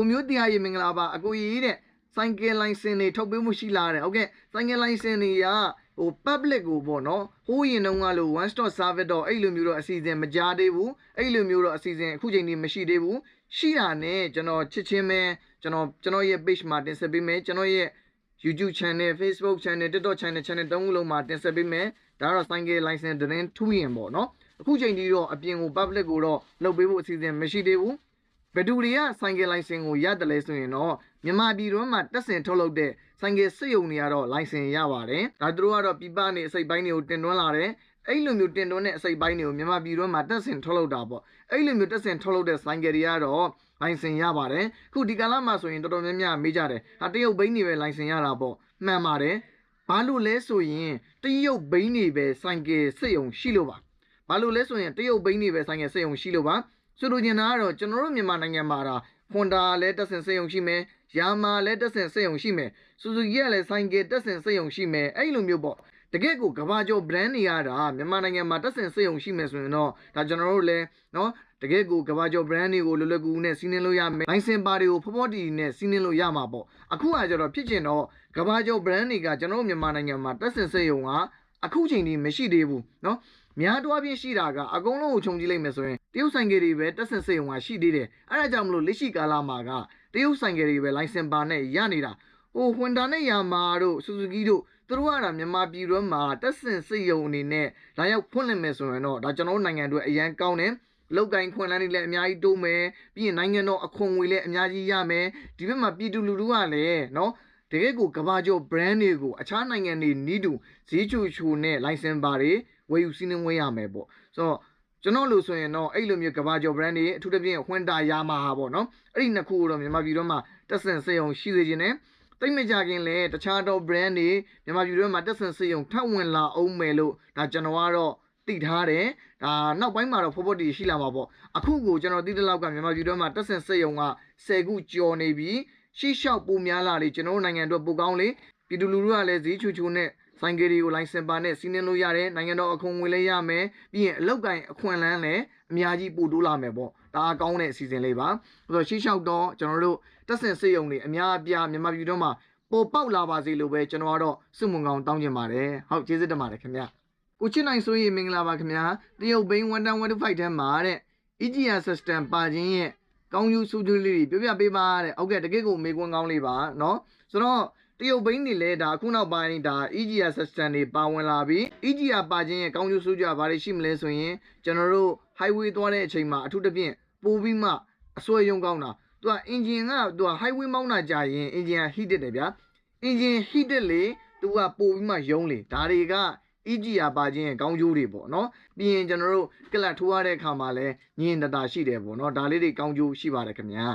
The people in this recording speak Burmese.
ကိုမျိုးတရားရေမင်္ဂလာပါအကိုကြီးတဲ့ဆိုင်ကယ်လိုင်စင်တွေထုတ်ပေးမှုရှိလားတဲ့ဟုတ်ကဲ့ဆိုင်ကယ်လိုင်စင်တွေကဟို public ကိုပေါ့နော်ဟိုးရင်တုန်းကလို့ one stop service တော့အဲ့လိုမျိုးတော့အစီအစဉ်မကြားသေးဘူးအဲ့လိုမျိုးတော့အစီအစဉ်အခုချိန်ထိမရှိသေးဘူးရှိတာနဲ့ကျွန်တော်ချစ်ချင်းပဲကျွန်တော်ကျွန်တော်ရဲ့ page မှာတင်ဆက်ပေးမယ်ကျွန်တော်ရဲ့ YouTube channel Facebook channel TikTok channel channel တုံးခုလုံးမှာတင်ဆက်ပေးမယ်ဒါကတော့ဆိုင်ကယ် license သတင်းထူးရင်ပေါ့နော်အခုချိန်ထိတော့အပြင်ကို public ကိုတော့လုပ်ပေးဖို့အစီအစဉ်မရှိသေးဘူး ဘယ်သူတွေကဆိုင်ကယ် license ကိုရတယ်လဲဆိုရင်တော့မြန်မာပြည်တွင်းမှာတက်ဆင်ထုတ်လုပ်တဲ့ဆိုင်ကယ်စစ်ရုံတွေကတော့ license ရပါတယ်ဒါသူတို့ကတော့ပြပနေအစိပ်ပိုင်းတွေကိုတင်သွင်းလာတယ်အဲ့လိုမျိုးတင်သွင်းတဲ့အစိပ်ပိုင်းတွေကိုမြန်မာပြည်တွင်းမှာတက်ဆင်ထုတ်လုပ်တာပေါ့အဲ့လိုမျိုးတက်ဆင်ထုတ်လုပ်တဲ့ဆိုင်ကယ်တွေကတော့လိုင်စင်ရပါတယ်ခုဒီကာလမှာဆိုရင်တော်တော်များများမေးကြတယ်ဟာတရုတ်ဘိန်းတွေပဲလိုင်စင်ရတာပေါ့မှန်ပါတယ်ဘာလို့လဲဆိုရင်တရုတ်ဘိန်းတွေပဲဆိုင်ကယ်စစ်ရုံရှိလို့ပါဘာလို့လဲဆိုရင်တရုတ်ဘိန်းတွေပဲဆိုင်ကယ်စစ်ရုံရှိလို့ပါ ဆိုလိုချင်တာကတော့ကျွန်တော်တို့မြန်မာနိုင်ငံမှာတာဖွန်တာလည်းတက်ဆင်စေယုံရှိမယ်ယာမာလည်းတက်ဆင်စေယုံရှိမယ်ဆူဇူကီကလည်းဆိုင်ကယ်တက်ဆင်စေယုံရှိမယ်အဲ့လိုမျိုးပေါ့တကယ့်ကိုကဘာကျော် brand တွေရတာမြန်မာနိုင်ငံမှာတက်ဆင်စေယုံရှိမယ်ဆိုရင်တော့ဒါကျွန်တော်တို့လည်းနော်တကယ့်ကိုကဘာကျော် brand တွေကိုလွယ်လွယ်ကူကူနဲ့စီးနင်းလို့ရမယ် license ပါတွေကိုဖော်ဖော်တီနဲ့စီးနင်းလို့ရမှာပေါ့အခုကကျတော့ဖြစ်ချင်တော့ကဘာကျော် brand တွေကကျွန်တော်တို့မြန်မာနိုင်ငံမှာတက်ဆင်စေယုံကအခုချိန်ထိမရှိသေးဘူးနော် များတွားပြင်းရှိတာကအကုန်လုံးကိုခြုံကြည့်လိုက်မယ်ဆိုရင်တရုတ်ဆိုင်ကယ်တွေပဲတက်ဆင်စစ်ရုံကရှိသေးတယ်အဲဒါကြောင့်မလို့လက်ရှိကာလမှာကတရုတ်ဆိုင်ကယ်တွေပဲလိုင်စင်ပါနဲ့ရနေတာဟိုဟွန်ဒါနဲ့ယာမာတို့ဆူဇူကီတို့သူတို့ကတော့မြန်မာပြည်တွင်းမှာတက်ဆင်စစ်ရုံအနေနဲ့လာရောက်ဖွင့်လှစ်မယ်ဆိုရင်တော့ဒါကျွန်တော်တို့နိုင်ငံအတွက်အရန်ကောင်းတယ်လောက်ကင်ခွန်လန်းတွေလည်းအများကြီးတိုးမယ်ပြီးရင်နိုင်ငံတော်အခွန်ငွေလည်းအများကြီးရမယ်ဒီဘက်မှာပြည်သူလူထုကလည်းနော် တကယ်ကိုကဘာကျော် brand တွေကိုအခြားနိုင်ငံတွေနီးတူဈေးချူချူနဲ့ license ပါတွေဝယ်ယူစီးနှင်းဝယ်ရမယ်ပေါ့ဆိုတော့ကျွန်တော်လို့ဆိုရင်တော့အဲ့လိုမျိုးကဘာကျော် brand တွေအထူးသဖြင့် Honda Yamaha ပေါ့နော်အဲ့ဒီနှစ်ခုတော့မြန်မာပြည်တော့မှာတက်ဆင်စေအောင်ရှိစေခြင်းနဲ့တိတ်မကြခင်လဲတခြားတော့ brand တွေမြန်မာပြည်တွင်းမှာတက်ဆင်စေုံထပ်ဝင်လာအောင်မယ်လို့ဒါကျွန်တော်ကတော့သိထားတယ်ဒါနောက်ပိုင်းမှာတော့ဖော်ဖော်တီရှိလာမှာပေါ့အခုကိုကျွန်တော်သိတဲ့လောက်ကမြန်မာပြည်တွင်းမှာတက်ဆင်စေုံက10ခုကျော်နေပြီ ရှေ့လျှောက်ပိုများလာလေကျွန်တော်နိုင်ငံအတွက်ပိုကောင်းလေပြည်သူလူထုကလည်းဈေးချူချူနဲ့ဆိုင်ကယ်တွေကိုလိုင်စင်ပါနဲ့စီးနှင်းလို့ရတယ်နိုင်ငံတော်အခွန်ငွေလည်းရမယ်ပြီးရင်အလောက်ကင်အခွန်လန်းလည်းအများကြီးပို့တိုးလာမယ်ပေါ့ဒါအကောင်းတဲ့အစီအစဉ်လေးပါဆိုတော့ရှေ့လျှောက်တော့ကျွန်တော်တို့တက်ဆင်စေုံတွေအများအပြားမြန်မာပြည်တွင်းမှာပေါ်ပေါက်လာပါစေလို့ပဲကျွန်တော်ကတော့စုမုံကောင်တောင်းချင်ပါတယ်ဟုတ်ကျေးဇူးတင်ပါတယ်ခင်ဗျကိုချစ်နိုင်ဆိုရင်မင်္ဂလာပါခင်ဗျာတရုတ်ဘိန်း1115ထဲမှာတဲ့ EGR system ပါခြင်းရဲ့ ကောင်းကျိုးဆိုးကျိုးလေးတွေပြောပြပေးပါတဲ့ဟုတ်ကဲ့တကယ့်ကိုမေကွန်းကောင်းလေးပါเนาะဆိုတော့တရုတ်ဘိန်းတွေလည်းဒါအခုနောက်ပိုင်းဒါ EGR system တွေပါဝင်လာပြီး EGR ပါခြင်းရဲ့ကောင်းကျိုးဆိုးကျိုးကဘာတွေရှိမလဲဆိုရင်ကျွန်တော်တို့ highway သွားတဲ့အချိန်မှာအထူးသဖြင့်ပိုးပြီးမှအစွဲရုံကောင်းတာသူကအင်ဂျင်ကသူက highway မောင်းတာကြာရင်အင်ဂျင်က heated တယ်ဗျာအင်ဂျင် heated လေသူကပို့ပြီးမှယုံလေဒါတွေက EGR ပါခြင်းရဲ့ကောင်းကျိုးတွေပေါ့နော်ပြီးရင်ကျွန်တော်တို့ကလတ်ထိုးရတဲ့အခါမှာလည်းညင်တတာရှိတယ်ပေါ့နော်ဒါလေးတွေကောင်းကျိုးရှိပါတယ်ခင်ဗျာ